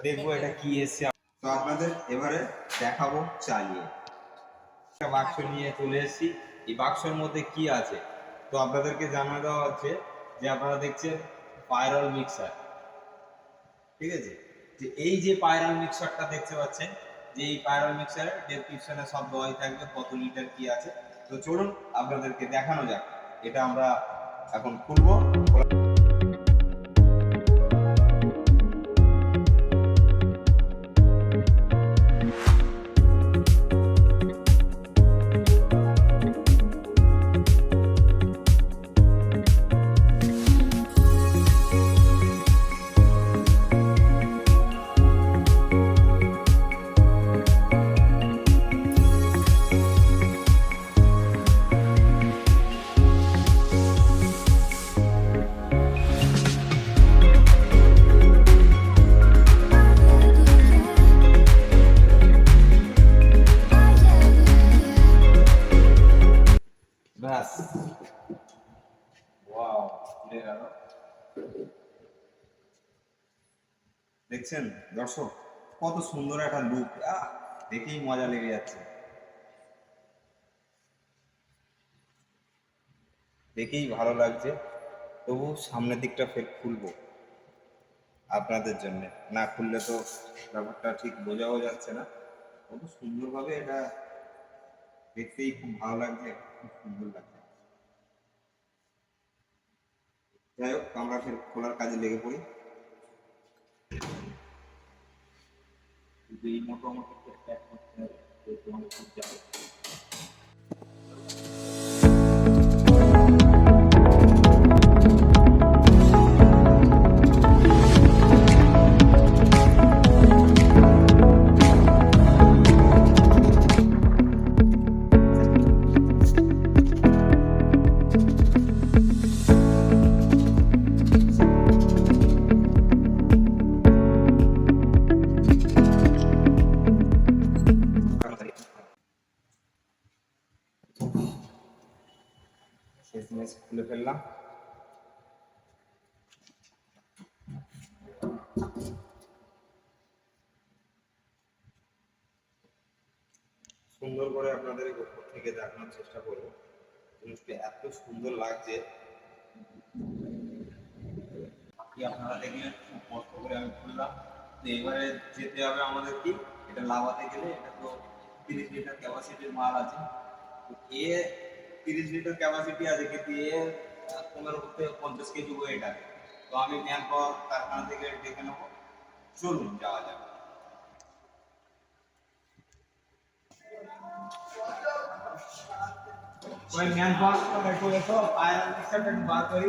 দেখব এটা কি এসছে। তো আপনাদের এবারে দেখাবো চালিয়ে। একটা বাক্স নিয়ে চলে এসেছি। এই বাক্সের মধ্যে কি আছে? তো আপনাদেরকে জানা দেওয়া হচ্ছে যে আপনারা দেখছেন পাইরাল মিক্সার। ঠিক আছে? যে এই যে পাইরাল মিক্সারটা দেখতে পাচ্ছেন, যে এই পাইরাল মিক্সারের ডেসক্রিপশনে সব দেওয়াই থাকবে কত লিটার কি আছে। তো চলুন আপনাদেরকে দেখানো যাক। এটা আমরা এখন খুলবো। দেখছেন, দর্শক, কত সুন্দর একটা লুক দেখেই মজা লেগে যাচ্ছে। দেখেই ভালো লাগছে। তবু সামনের দিকটা ফের খুলবো আপনাদের জন্য। না খুললে তো ব্যাপারটা ঠিক বোঝাও যাচ্ছে না। কত সুন্দরভাবে এটা দেখতেই খুব ভালো লাগছে, খুব সুন্দর লাগছে। যাই হোক আমরা ফের খোলার কাজে লেগে পড়ি। যদি মোটামুটি করতে হবে শেষমেশ খুলে ফেললাম সুন্দর করে আপনাদের উপর থেকে দেখানোর চেষ্টা করব। জিনিসটা এত সুন্দর লাগছে। কি আপনারা দেখলেন খুব কষ্ট করে আমি খুললাম। তো এবারে যেতে হবে আমাদের কি? এটা লাভাতে গেলে এটা তো তিরিশ লিটার ক্যাপাসিটির মাল আছে। এ তিরিশ লিটার ক্যাপাসিটি আছে কিন্তু এ আহ, পনেরো থেকে পঞ্চাশ কেজি ওয়েট আছে তো আমি ম্যান পাওয়ার কারখানা থেকে ডেকে নেব চলুন যাওয়া যাক ওই ম্যান পাওয়ার একটু এসো পায়ের মিক্সারটা একটু বার করি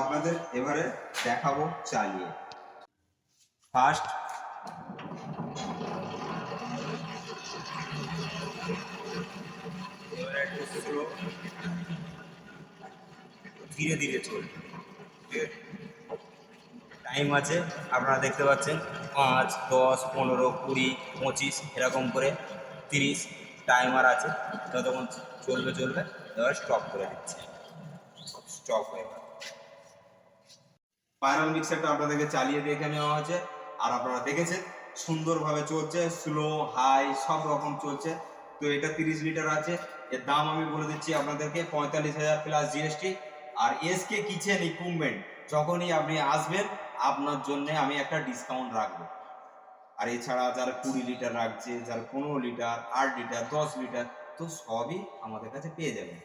আপনাদের এবারে দেখাবো চালিয়ে। ফার্স্ট এবারে ধীরে ধীরে চলবে। টাইম আছে, আপনারা দেখতে পাচ্ছেন, পাঁচ, দশ, পনেরো, কুড়ি, পঁচিশ, এরকম করে তিরিশ টাইমার আছে। যতক্ষণ চলবে চলবে, এবার স্টপ করে দিচ্ছে। স্টপ হয়ে গেল। স্পাইরাল মিক্সারটা আপনাদেরকে চালিয়ে দেখে নেওয়া হয়েছে। আর আপনারা দেখেছেন, সুন্দরভাবে চলছে স্লো হাই সব রকম চলছে। তো এটা তিরিশ লিটার আছে। এর দাম আমি বলে দিচ্ছি আপনাদেরকে, পঁয়তাল্লিশ হাজার প্লাস জিএসটি আর এসকে কিচেন ইকুইপমেন্ট যখনই আপনি আসবেন, আপনার জন্য আমি একটা ডিসকাউন্ট রাখব। আর এছাড়া যারা কুড়ি লিটার রাখছে, যারা পনেরো লিটার, আট লিটার, দশ লিটার, তো সবই আমাদের কাছে পেয়ে যাবেন।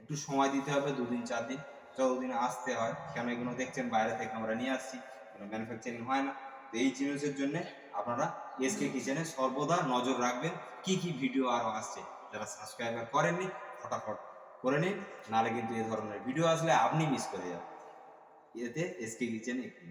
একটু সময় দিতে হবে, দুদিন চার দিন যতদিন আসতে হয়, কেন এগুলো দেখছেন? বাইরে থেকে আমরা নিয়ে আসছি, কোনো ম্যানুফ্যাকচারিং হয় না। তো এই জিনিসের জন্য আপনারা এসকে কিচেনে সর্বদা নজর রাখবেন, কি কি ভিডিও আরও আসছে। যারা সাবস্ক্রাইবার করেননি, ফটাফট করে নিন, নাহলে কিন্তু এ ধরনের ভিডিও আসলে আপনি মিস করে যাবেন। এতে এসকে কিচেন একটু